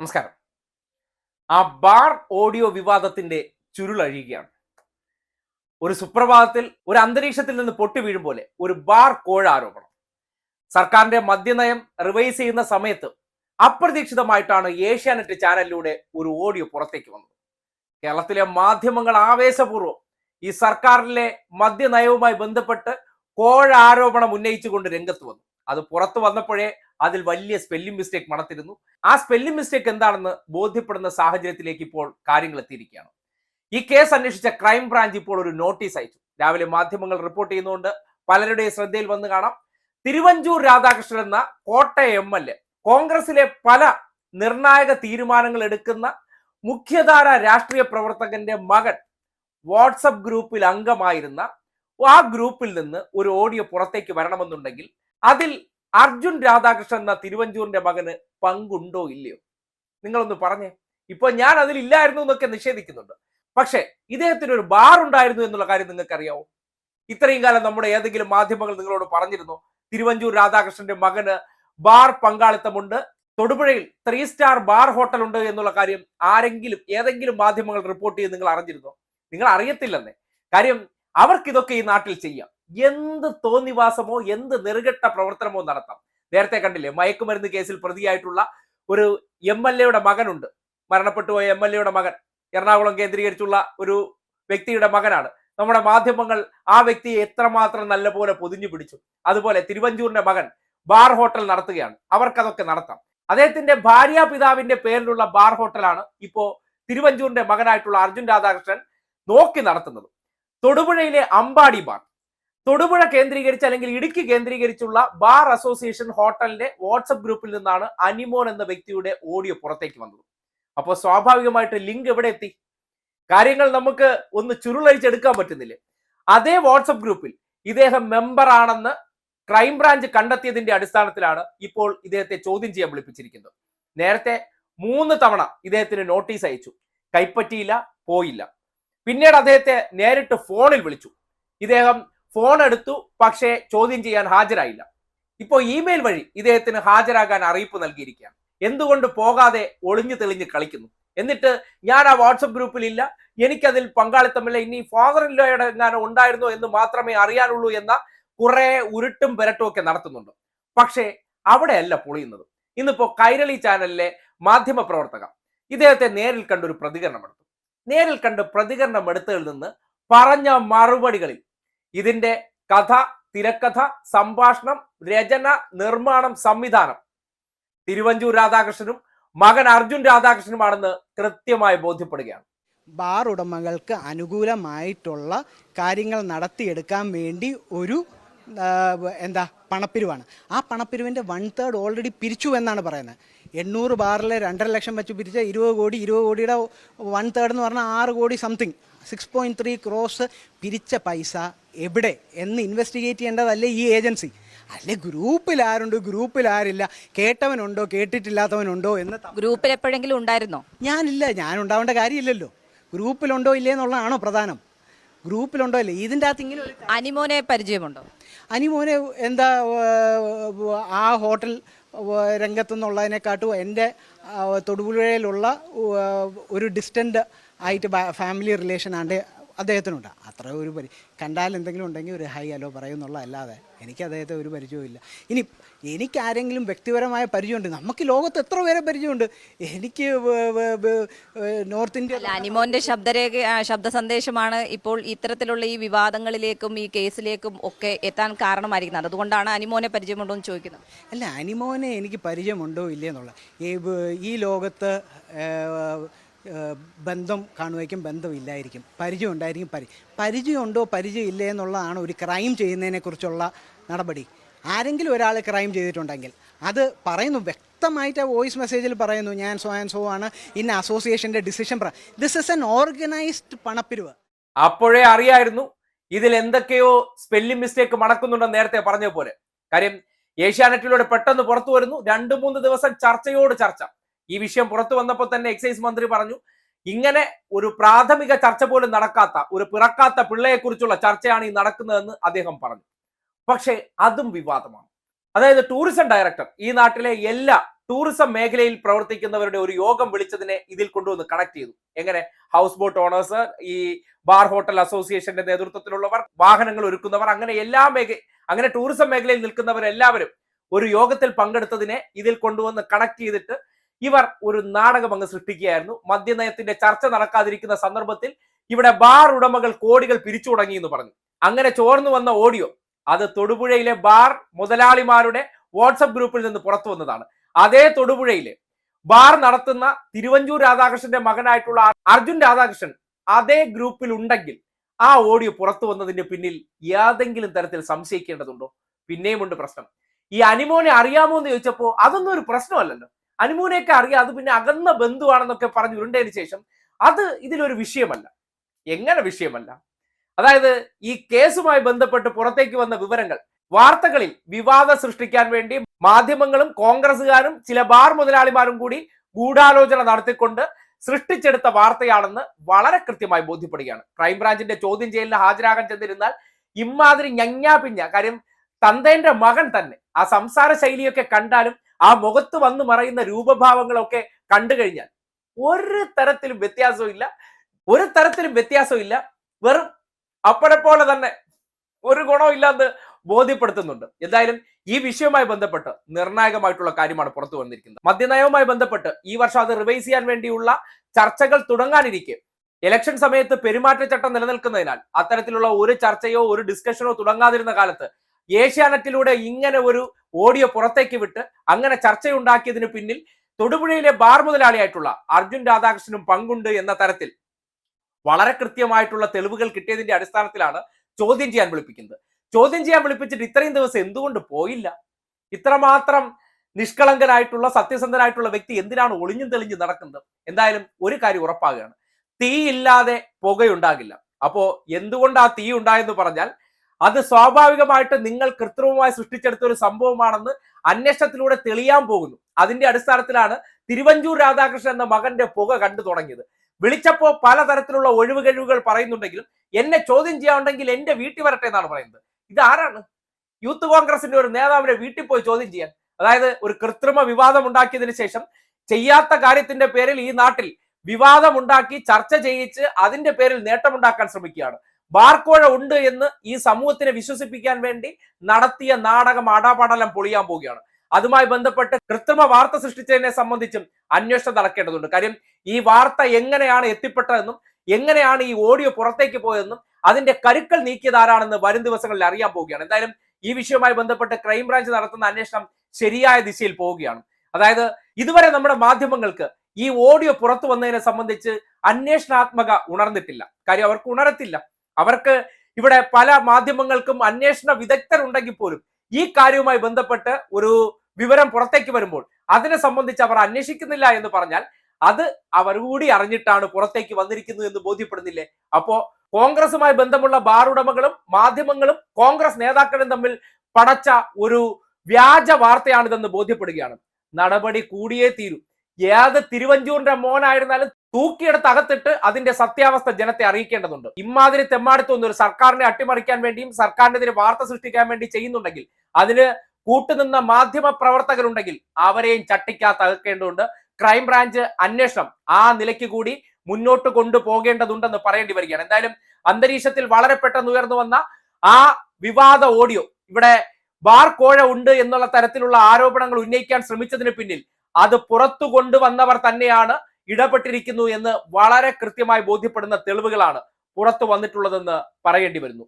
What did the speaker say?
നമസ്കാരം. ആ bar audio വിവാദത്തിന്റെ ചുരുളഴിയുകയാണ്. ഒരു സുപ്രഭാതത്തിൽ ഒരു അന്തരീക്ഷത്തിൽ നിന്ന് പൊട്ടി വീഴും പോലെ ഒരു ബാർ കോഴ ആരോപണം. സർക്കാരിന്റെ മദ്യനയം റിവൈസ് ചെയ്യുന്ന സമയത്ത് അപ്രതീക്ഷിതമായിട്ടാണ് ഏഷ്യാനെറ്റ് ചാനലിലൂടെ ഒരു ഓഡിയോ പുറത്തേക്ക് വന്നത്. കേരളത്തിലെ മാധ്യമങ്ങൾ ആവേശപൂർവം ഈ സർക്കാരിലെ മദ്യനയവുമായി ബന്ധപ്പെട്ട് കോഴ ആരോപണം ഉന്നയിച്ചുകൊണ്ട് രംഗത്ത് വന്നു. അത് പുറത്തു വന്നപ്പോഴേ അതിൽ വലിയ സ്പെല്ലിംഗ് മിസ്റ്റേക്ക് നടത്തിരുന്നു ആ സ്പെല്ലിംഗ് മിസ്റ്റേക്ക് എന്താണെന്ന് ബോധ്യപ്പെടുന്ന സാഹചര്യത്തിലേക്ക് ഇപ്പോൾ കാര്യങ്ങൾ എത്തിയിരിക്കുകയാണ്. ഈ കേസ് അന്വേഷിച്ച ക്രൈം ബ്രാഞ്ച് ഇപ്പോൾ ഒരു നോട്ടീസ് അയച്ചു. രാവിലെ മാധ്യമങ്ങൾ റിപ്പോർട്ട് ചെയ്യുന്നതുകൊണ്ട് പലരുടെയും ശ്രദ്ധയിൽ വന്നു കാണാം. തിരുവഞ്ചൂർ രാധാകൃഷ്ണൻ എന്ന കോട്ട എം എൽ എ കോൺഗ്രസിലെ പല നിർണായക തീരുമാനങ്ങൾ എടുക്കുന്ന മുഖ്യധാര രാഷ്ട്രീയ പ്രവർത്തകന്റെ മകൻ വാട്സപ്പ് ഗ്രൂപ്പിൽ അംഗമായിരുന്ന ആ ഗ്രൂപ്പിൽ നിന്ന് ഒരു ഓഡിയോ പുറത്തേക്ക് വരണമെന്നുണ്ടെങ്കിൽ അതിൽ അർജുൻ രാധാകൃഷ്ണൻ എന്ന തിരുവഞ്ചൂരിന്റെ മകന് പങ്കുണ്ടോ ഇല്ലയോ? നിങ്ങളൊന്ന് പറഞ്ഞേ. ഇപ്പൊ ഞാൻ അതിൽ ഇല്ലായിരുന്നു എന്നൊക്കെ നിഷേധിക്കുന്നുണ്ട്. പക്ഷേ ഇദ്ദേഹത്തിന് ഒരു ബാർ ഉണ്ടായിരുന്നു എന്നുള്ള കാര്യം നിങ്ങൾക്കറിയാവോ? ഇത്രയും കാലം നമ്മുടെ ഏതെങ്കിലും മാധ്യമങ്ങൾ നിങ്ങളോട് പറഞ്ഞിരുന്നു തിരുവഞ്ചൂർ രാധാകൃഷ്ണന്റെ മകന് ബാർ പങ്കാളിത്തമുണ്ട്. തൊടുപുഴയിൽ ത്രീ സ്റ്റാർ ബാർ ഹോട്ടൽ ഉണ്ട് എന്നുള്ള കാര്യം ആരെങ്കിലും ഏതെങ്കിലും മാധ്യമങ്ങൾ റിപ്പോർട്ട് ചെയ്ത് നിങ്ങൾ അറിഞ്ഞിരുന്നോ? നിങ്ങൾ അറിയത്തില്ലെന്നേ. കാര്യം അവർക്ക് ഇതൊക്കെ ഈ നാട്ടിൽ ചെയ്യാം. എന്ത് തോന്നിവാസമോ എന്ത് നെറുകെട്ട പ്രവർത്തനമോ നടത്താം. നേരത്തെ കണ്ടില്ലേ മയക്കുമരുന്ന് കേസിൽ പ്രതിയായിട്ടുള്ള ഒരു എം എൽ എയുടെ മകനുണ്ട്. മരണപ്പെട്ടു പോയ എം എൽ എയുടെ മകൻ. എറണാകുളം കേന്ദ്രീകരിച്ചുള്ള ഒരു വ്യക്തിയുടെ മകനാണ്. നമ്മുടെ മാധ്യമങ്ങൾ ആ വ്യക്തിയെ എത്രമാത്രം നല്ലപോലെ പൊതിഞ്ഞു പിടിച്ചു. അതുപോലെ തിരുവഞ്ചൂരിന്റെ മകൻ ബാർ ഹോട്ടൽ നടത്തുകയാണ്. അവർക്കതൊക്കെ നടത്താം. അദ്ദേഹത്തിന്റെ ഭാര്യ പിതാവിന്റെ പേരിലുള്ള ബാർ ഹോട്ടലാണ് ഇപ്പോ തിരുവഞ്ചൂരിന്റെ മകനായിട്ടുള്ള അർജുൻ രാധാകൃഷ്ണൻ നോക്കി നടത്തുന്നത്. തൊടുപുഴയിലെ അമ്പാടി ബാർ. തൊടുപുഴ കേന്ദ്രീകരിച്ച് അല്ലെങ്കിൽ ഇടുക്കി കേന്ദ്രീകരിച്ചുള്ള ബാർ അസോസിയേഷൻ ഹോട്ടലിന്റെ വാട്സപ്പ് ഗ്രൂപ്പിൽ നിന്നാണ് അനിമോൻ എന്ന വ്യക്തിയുടെ ഓഡിയോ പുറത്തേക്ക് വന്നത്. അപ്പോൾ സ്വാഭാവികമായിട്ട് ലിങ്ക് എവിടെ എത്തി? കാര്യങ്ങൾ നമുക്ക് ഒന്ന് ചുരുളഴിച്ചെടുക്കാൻ പറ്റുന്നില്ലേ? അതേ വാട്സപ്പ് ഗ്രൂപ്പിൽ ഇദ്ദേഹം മെമ്പർ ആണെന്ന് ക്രൈംബ്രാഞ്ച് കണ്ടെത്തിയതിന്റെ അടിസ്ഥാനത്തിലാണ് ഇപ്പോൾ ഇദ്ദേഹത്തെ ചോദ്യം ചെയ്യാൻ വിളിപ്പിച്ചിരിക്കുന്നത്. നേരത്തെ മൂന്ന് തവണ ഇദ്ദേഹത്തിന് നോട്ടീസ് അയച്ചു. കൈപ്പറ്റിയില്ല പോയില്ല. പിന്നീട് അദ്ദേഹത്തെ നേരിട്ട് ഫോണിൽ വിളിച്ചു. ഇദ്ദേഹം ഫോൺ എടുത്തു പക്ഷേ ചോദ്യം ചെയ്യാൻ ഹാജരായില്ല. ഇപ്പോൾ ഇമെയിൽ വഴി ഇദ്ദേഹത്തിന് ഹാജരാകാൻ അറിയിപ്പ് നൽകിയിരിക്കുകയാണ്. എന്തുകൊണ്ട് പോകാതെ ഒളിഞ്ഞു തെളിഞ്ഞ് കളിക്കുന്നു? എന്നിട്ട് ഞാൻ ആ വാട്സപ്പ് ഗ്രൂപ്പിൽ ഇല്ല എനിക്കതിൽ പങ്കാളിത്തമില്ല ഇനി ഫാദർ ഇല്ലോയുടെ എങ്ങാനും ഉണ്ടായിരുന്നു എന്ന് മാത്രമേ അറിയാനുള്ളൂ എന്ന കുറെ ഉരുട്ടും പെരട്ടും ഒക്കെ നടത്തുന്നുണ്ട്. പക്ഷേ അവിടെയല്ല പൊളിയുന്നത്. ഇന്നിപ്പോ കൈരളി ചാനലിലെ മാധ്യമ പ്രവർത്തക ഇദ്ദേഹത്തെ നേരിൽ കണ്ടൊരു പ്രതികരണം എടുത്തു. നേരിൽ കണ്ട് പ്രതികരണം എടുത്തതിൽ നിന്ന് പറഞ്ഞ മറുപടികളിൽ ഇതിന്റെ കഥ തിരക്കഥ സംഭാഷണം രചന നിർമ്മാണം സംവിധാനം. തിരുവഞ്ചൂർ രാധാകൃഷ്ണനും മകൻ അർജുൻ രാധാകൃഷ്ണനുമാണെന്ന് കൃത്യമായി ബോധ്യപ്പെടുകയാണ്. ബാർ ഉടമകൾക്ക് അനുകൂലമായിട്ടുള്ള കാര്യങ്ങൾ നടത്തിയെടുക്കാൻ വേണ്ടി ഒരു എന്താ പണപ്പിരിവാണ്. ആ പണപ്പിരിവിന്റെ വൺ തേർഡ് ഓൾറെഡി പിരിച്ചു എന്നാണ് പറയുന്നത്. എണ്ണൂറ് ബാറിൽ രണ്ടര ലക്ഷം വെച്ച് പിരിച്ച ഇരുപത് കോടി ഇരുപത് കോടിയുടെ വൺ തേർഡ് എന്ന് പറഞ്ഞാൽ ആറ് കോടി something six point three crores പിരിച്ച പൈസ എവിടെ എന്ന് ഇൻവെസ്റ്റിഗേറ്റ് ചെയ്യേണ്ടതല്ലേ ഈ ഏജൻസി അല്ലെ ഗ്രൂപ്പിൽ ആരുണ്ട് ഗ്രൂപ്പിൽ ആരില്ല കേട്ടവനുണ്ടോ? കേട്ടിട്ടില്ലാത്തവനുണ്ടോ? എന്ന് ഗ്രൂപ്പിൽ എപ്പോഴെങ്കിലും ഉണ്ടായിരുന്നോ? ഞാനില്ല. ഞാൻ ഉണ്ടാവേണ്ട കാര്യമില്ലല്ലോ. ഗ്രൂപ്പിലുണ്ടോ ഇല്ലേ എന്നുള്ളതാണോ പ്രധാനം. ഗ്രൂപ്പിലുണ്ടോ ഇല്ലേ? ഇതിന്റെ അകത്ത് ഇങ്ങനെ അനിമോനെ പരിചയമുണ്ടോ? അനിമോനെ എന്താ ആ ഹോട്ടൽ രംഗത്തുനിന്നുള്ളതിനെക്കാട്ടും എന്റെ തൊടുപുഴയിലുള്ള ഒരു ഡിസ്റ്റന്റ് ആയിട്ട് ഫാമിലി റിലേഷൻ ആണ്ട് അദ്ദേഹത്തിനുണ്ട്. അത്ര ഒരു പരി കണ്ടാൽ എന്തെങ്കിലും ഉണ്ടെങ്കിൽ ഒരു ഹൈ ഹലോ പറയുന്നുള്ള അല്ലാതെ എനിക്ക് അദ്ദേഹത്തെ ഒരു പരിചയവും ഇല്ല. ഇനി എനിക്ക് ആരെങ്കിലും വ്യക്തിപരമായ പരിചയമുണ്ട് നമുക്ക് ലോകത്ത് എത്ര പേരെ പരിചയമുണ്ട്? എനിക്ക് നോർത്ത് ഇന്ത്യ അനിമോന്റെ ശബ്ദരേഖ ശബ്ദ സന്ദേശമാണ് ഇപ്പോൾ ഇത്തരത്തിലുള്ള ഈ വിവാദങ്ങളിലേക്കും ഈ കേസിലേക്കും ഒക്കെ എത്താൻ കാരണമായിരിക്കുന്നത്. അതുകൊണ്ടാണ് അനിമോനെ പരിചയമുണ്ടോ എന്ന് ചോദിക്കുന്നത്. അല്ല അനിമോനെ എനിക്ക് പരിചയമുണ്ടോ ഇല്ലയെന്നുള്ള ഈ ലോകത്ത് ബന്ധം കാണുമായിരിക്കും ബന്ധമില്ലായിരിക്കും. പരിചയം ഉണ്ടായിരിക്കും പരി പരിചയമുണ്ടോ പരിചയം ഇല്ലേ എന്നുള്ളതാണ് ഒരു ക്രൈം ചെയ്യുന്നതിനെക്കുറിച്ചുള്ള നടപടി. ആരെങ്കിലും ഒരാൾ ക്രൈം ചെയ്തിട്ടുണ്ടെങ്കിൽ അത് പറയുന്നു വ്യക്തമായിട്ട് വോയിസ് മെസ്സേജിൽ പറയുന്നു ഞാൻ സോ ആൻഡ് സോ ആണ് ഇന്ന അസോസിയേഷന്റെ ഡിസിഷൻ പറ ദിസ് ഇസ് എൻ ഓർഗനൈസ്ഡ് പണപ്പിരിവ്. അപ്പോഴേ അറിയായിരുന്നു ഇതിൽ എന്തൊക്കെയോ സ്പെല്ലിംഗ് മിസ്റ്റേക്ക് മണക്കുന്നുണ്ടെന്ന് നേരത്തെ പറഞ്ഞ പോലെ. കാര്യം ഏഷ്യാനെറ്റിലൂടെ പെട്ടെന്ന് പുറത്തു വരുന്നു. രണ്ട് മൂന്ന് ദിവസം ചർച്ചയോട് ചർച്ച. ഈ വിഷയം പുറത്തു വന്നപ്പോൾ തന്നെ എക്സൈസ് മന്ത്രി പറഞ്ഞു ഇങ്ങനെ ഒരു പ്രാഥമിക ചർച്ച പോലും നടക്കാത്ത ഒരു പിറക്കാത്ത പിള്ളയെക്കുറിച്ചുള്ള ചർച്ചയാണ് ഈ നടക്കുന്നതെന്ന് അദ്ദേഹം പറഞ്ഞു. പക്ഷേ അതും വിവാദമാണ്. അതായത് ടൂറിസം ഡയറക്ടർ ഈ നാട്ടിലെ എല്ലാ ടൂറിസം മേഖലയിൽ പ്രവർത്തിക്കുന്നവരുടെ ഒരു യോഗം വിളിച്ചതിനെ ഇതിൽ കൊണ്ടുവന്ന് കണക്ട് ചെയ്തു. എങ്ങനെ? ഹൗസ് ബോട്ട് ഓണേഴ്സ് ഈ ബാർ ഹോട്ടൽ അസോസിയേഷന്റെ നേതൃത്വത്തിലുള്ളവർ വാഹനങ്ങൾ ഒരുക്കുന്നവർ അങ്ങനെ എല്ലാ മേഖല അങ്ങനെ ടൂറിസം മേഖലയിൽ നിൽക്കുന്നവരെല്ലാവരും ഒരു യോഗത്തിൽ പങ്കെടുത്തതിനെ ഇതിൽ കൊണ്ടുവന്ന് കണക്ട് ചെയ്തിട്ട് ഇവർ ഒരു നാടകം അങ്ങ് സൃഷ്ടിക്കുകയായിരുന്നു. മദ്യനയത്തിന്റെ ചർച്ച നടക്കാതിരിക്കുന്ന സന്ദർഭത്തിൽ ഇവിടെ ബാർ ഉടമകൾ കോടികൾ പിരിച്ചു തുടങ്ങി എന്ന് പറഞ്ഞു. അങ്ങനെ ചോർന്നു വന്ന ഓഡിയോ അത് തൊടുപുഴയിലെ ബാർ മുതലാളിമാരുടെ വാട്സപ്പ് ഗ്രൂപ്പിൽ നിന്ന് പുറത്തു വന്നതാണ്. അതേ തൊടുപുഴയിലെ ബാർ നടത്തുന്ന തിരുവഞ്ചൂർ രാധാകൃഷ്ണന്റെ മകനായിട്ടുള്ള അർജുൻ രാധാകൃഷ്ണൻ അതേ ഗ്രൂപ്പിൽ ഉണ്ടെങ്കിൽ ആ ഓഡിയോ പുറത്തു വന്നതിന്റെ പിന്നിൽ ഏതെങ്കിലും തരത്തിൽ സംശയിക്കേണ്ടതുണ്ടോ? പിന്നെയുമുണ്ട് പ്രശ്നം. ഈ അനിമോനെ അറിയാമോ എന്ന് ചോദിച്ചപ്പോൾ അതൊന്നും ഒരു പ്രശ്നമല്ലല്ലോ. അനിമോനെയൊക്കെ അറിയാം അത് പിന്നെ അകന്ന ബന്ധുവാണെന്നൊക്കെ പറഞ്ഞു ഉരുണ്ടതിന് ശേഷം അത് ഇതിലൊരു വിഷയമല്ല. എങ്ങനെ വിഷയമല്ല? അതായത് ഈ കേസുമായി ബന്ധപ്പെട്ട് പുറത്തേക്ക് വന്ന വിവരങ്ങൾ വാർത്തകളിൽ വിവാദം സൃഷ്ടിക്കാൻ വേണ്ടി മാധ്യമങ്ങളും കോൺഗ്രസുകാരും ചില ബാർ മുതലാളിമാരും കൂടി ഗൂഢാലോചന നടത്തിക്കൊണ്ട് സൃഷ്ടിച്ചെടുത്ത വാർത്തയാണെന്ന് വളരെ കൃത്യമായി ബോധ്യപ്പെടുകയാണ്. ക്രൈംബ്രാഞ്ചിന്റെ ചോദ്യം ചെയ്യലിന് ഹാജരാകാൻ ചെന്നിരുന്നാൽ ഇമാതിരി ഞഞ്ഞാ പിഞ്ഞ. കാര്യം തന്തേന്റെ മകൻ തന്നെ. ആ സംസാര ശൈലിയൊക്കെ കണ്ടാലും ആ മുഖത്ത് വന്നു മറയുന്ന രൂപഭാവങ്ങളൊക്കെ കണ്ടു കഴിഞ്ഞാൽ ഒരു തരത്തിലും വ്യത്യാസവും ഇല്ല ഒരു തരത്തിലും വ്യത്യാസവും ഇല്ല വെറും അപ്പോഴെപ്പോലെ പോലെ തന്നെ ഒരു ഗുണവും ഇല്ലാന്ന് ബോധ്യപ്പെടുത്തുന്നുണ്ട്. എന്തായാലും ഈ വിഷയവുമായി ബന്ധപ്പെട്ട് നിർണായകമായിട്ടുള്ള കാര്യമാണ് പുറത്തു വന്നിരിക്കുന്നത്. മദ്യനയവുമായി ബന്ധപ്പെട്ട് ഈ വർഷം അത് റിവൈസ് ചെയ്യാൻ വേണ്ടിയുള്ള ചർച്ചകൾ തുടങ്ങാനിരിക്കെ. ഇലക്ഷൻ സമയത്ത് പെരുമാറ്റച്ചട്ടം നിലനിൽക്കുന്നതിനാൽ അത്തരത്തിലുള്ള ഒരു ചർച്ചയോ ഒരു ഡിസ്കഷനോ തുടങ്ങാതിരുന്ന കാലത്ത് ഏഷ്യാനെറ്റിലൂടെ ഇങ്ങനെ ഒരു ഓഡിയോ പുറത്തേക്ക് വിട്ട് അങ്ങനെ ചർച്ചയുണ്ടാക്കിയതിന് പിന്നിൽ തൊടുപുഴയിലെ ബാർ മുതലാളിയായിട്ടുള്ള അർജുൻ രാധാകൃഷ്ണനും പങ്കുണ്ട് എന്ന തരത്തിൽ വളരെ കൃത്യമായിട്ടുള്ള തെളിവുകൾ കിട്ടിയതിന്റെ അടിസ്ഥാനത്തിലാണ് ചോദ്യം ചെയ്യാൻ വിളിപ്പിക്കുന്നത്. ചോദ്യം ചെയ്യാൻ വിളിപ്പിച്ചിട്ട് ഇത്രയും ദിവസം എന്തുകൊണ്ട് പോയില്ല? ഇത്രമാത്രം നിഷ്കളങ്കനായിട്ടുള്ള സത്യസന്ധനായിട്ടുള്ള വ്യക്തി എന്തിനാണ് ഒളിഞ്ഞും തെളിഞ്ഞു നടക്കുന്നത്? എന്തായാലും ഒരു കാര്യം ഉറപ്പാകുകയാണ്. തീയില്ലാതെ പുകയുണ്ടാകില്ല. അപ്പോ എന്തുകൊണ്ട് ആ തീ ഉണ്ടായെന്ന് പറഞ്ഞാൽ അത് സ്വാഭാവികമായിട്ട് നിങ്ങൾ കൃത്രിമമായി സൃഷ്ടിച്ചെടുത്ത ഒരു സംഭവമാണെന്ന് അന്വേഷണത്തിലൂടെ തെളിയാൻ പോകുന്നു. അതിന്റെ അടിസ്ഥാനത്തിലാണ് തിരുവഞ്ചൂർ രാധാകൃഷ്ണൻ എന്ന മകന്റെ പുക കണ്ടു തുടങ്ങിയത്. വിളിച്ചപ്പോ പലതരത്തിലുള്ള ഒഴിവ് കഴിവുകൾ പറയുന്നുണ്ടെങ്കിലും എന്നെ ചോദ്യം ചെയ്യാനുണ്ടെങ്കിൽ എന്റെ വീട്ടിൽ വരട്ടെ എന്നാണ് പറയുന്നത്. ഇത് ആരാണ്? യൂത്ത് കോൺഗ്രസിന്റെ ഒരു നേതാവിനെ വീട്ടിൽ പോയി ചോദ്യം ചെയ്യാൻ. അതായത് ഒരു കൃത്രിമ വിവാദം ഉണ്ടാക്കിയതിനു ശേഷം ചെയ്യാത്ത കാര്യത്തിന്റെ പേരിൽ ഈ നാട്ടിൽ വിവാദമുണ്ടാക്കി ചർച്ച ചെയ്യിച്ച് അതിന്റെ പേരിൽ നേട്ടമുണ്ടാക്കാൻ ശ്രമിക്കുകയാണ്. ബാർക്കോഴ ഉണ്ട് എന്ന് ഈ സമൂഹത്തിനെ വിശ്വസിപ്പിക്കാൻ വേണ്ടി നടത്തിയ നാടകം ആടാപാടലം പൊളിയാൻ പോവുകയാണ്. അതുമായി ബന്ധപ്പെട്ട് കൃത്രിമ വാർത്ത സൃഷ്ടിച്ചതിനെ സംബന്ധിച്ചും അന്വേഷണം നടക്കേണ്ടതുണ്ട്. കാര്യം ഈ വാർത്ത എങ്ങനെയാണ് എത്തിപ്പെട്ടതെന്നും എങ്ങനെയാണ് ഈ ഓഡിയോ പുറത്തേക്ക് പോയതെന്നും അതിന്റെ കരുക്കൾ നീക്കിയത് ആരാണെന്ന് വരും ദിവസങ്ങളിൽ അറിയാൻ പോവുകയാണ്. എന്തായാലും ഈ വിഷയവുമായി ബന്ധപ്പെട്ട് ക്രൈംബ്രാഞ്ച് നടത്തുന്ന അന്വേഷണം ശരിയായ ദിശയിൽ പോവുകയാണ്. അതായത് ഇതുവരെ നമ്മുടെ മാധ്യമങ്ങൾക്ക് ഈ ഓഡിയോ പുറത്തു വന്നതിനെ സംബന്ധിച്ച് അന്വേഷണാത്മക ഉണർന്നിട്ടില്ല. കാര്യം അവർക്ക് ഉണരത്തില്ല. അവർക്ക് ഇവിടെ പല മാധ്യമങ്ങൾക്കും അന്വേഷണ വിദഗ്ധരുണ്ടെങ്കിൽ പോലും ഈ കാര്യവുമായി ബന്ധപ്പെട്ട് ഒരു വിവരം പുറത്തേക്ക് വരുമ്പോൾ അതിനെ സംബന്ധിച്ച് അവർ അന്വേഷിക്കുന്നില്ല എന്ന് പറഞ്ഞാൽ അത് അവർ കൂടി അറിഞ്ഞിട്ടാണ് പുറത്തേക്ക് വന്നിരിക്കുന്നത് എന്ന് ബോധ്യപ്പെടുന്നില്ലേ? അപ്പോ കോൺഗ്രസുമായി ബന്ധമുള്ള ബാർ ഉടമകളും മാധ്യമങ്ങളും കോൺഗ്രസ് നേതാക്കളും തമ്മിൽ പടച്ച ഒരു വ്യാജ വാർത്തയാണിതെന്ന് ബോധ്യപ്പെടുകയാണ്. നടപടി കൂടിയേ തീരൂ. ഏത് തിരുവഞ്ചൂരിന്റെ മോനായിരുന്നാലും തൂക്കിയെടുത്ത് അകത്തിട്ട് അതിന്റെ സത്യാവസ്ഥ ജനത്തെ അറിയിക്കേണ്ടതുണ്ട്. ഇമാതിരി തെമ്മാടിത്തൊന്നും ഒരു സർക്കാരിനെ അട്ടിമറിക്കാൻ വേണ്ടിയും സർക്കാരിനെതിരെ വാർത്ത സൃഷ്ടിക്കാൻ വേണ്ടി ചെയ്യുന്നുണ്ടെങ്കിൽ അതിന് കൂട്ടുനിന്ന മാധ്യമ പ്രവർത്തകരുണ്ടെങ്കിൽ അവരെയും ചട്ടിക്കകത്ത് അകക്കേണ്ടതുണ്ട്. ക്രൈംബ്രാഞ്ച് അന്വേഷണം ആ നിലയ്ക്ക് കൂടി മുന്നോട്ട് കൊണ്ടുപോകേണ്ടതുണ്ടെന്ന് പറയേണ്ടി വരികയാണ്. എന്തായാലും അന്തരീക്ഷത്തിൽ വളരെ പെട്ടെന്ന് ഉയർന്നു വന്ന ആ വിവാദ ഓഡിയോ ഇവിടെ ബാർ കോഴ ഉണ്ട് എന്നുള്ള തരത്തിലുള്ള ആരോപണങ്ങൾ ഉന്നയിക്കാൻ ശ്രമിച്ചതിന് പിന്നിൽ അത് പുറത്തു കൊണ്ടുവന്നവർ തന്നെയാണ് ഇടപെട്ടിരിക്കുന്നു എന്ന് വളരെ കൃത്യമായി ബോധ്യപ്പെടുന്ന തെളിവുകളാണ് പുറത്തു വന്നിട്ടുള്ളതെന്ന് പറയേണ്ടി വരുന്നു.